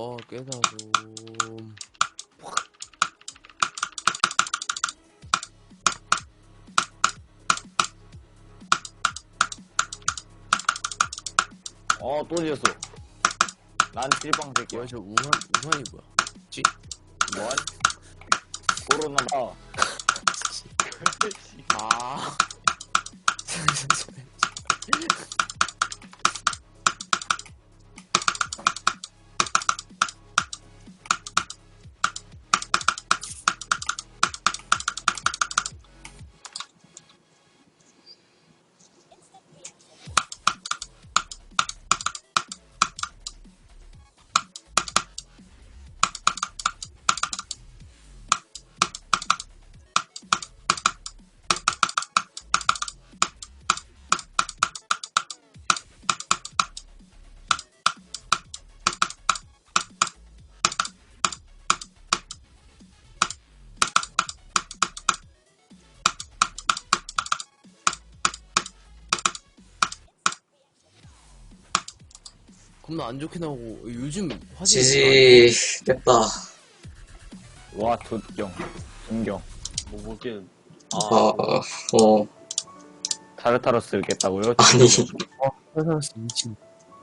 어 깨달음 어, 또 지었어. 난 찔빵 새끼야. 뭐야 저 우한 우한이 뭐야 뭐한? 코로나다. 아 겁나 안 좋게 나오고 요즘 화질 지지 됐다. 와, 돛경. 존경. 뭐 볼게는 아, 어, 타르타로스를 깼다고요? 아니, 회사에서 미친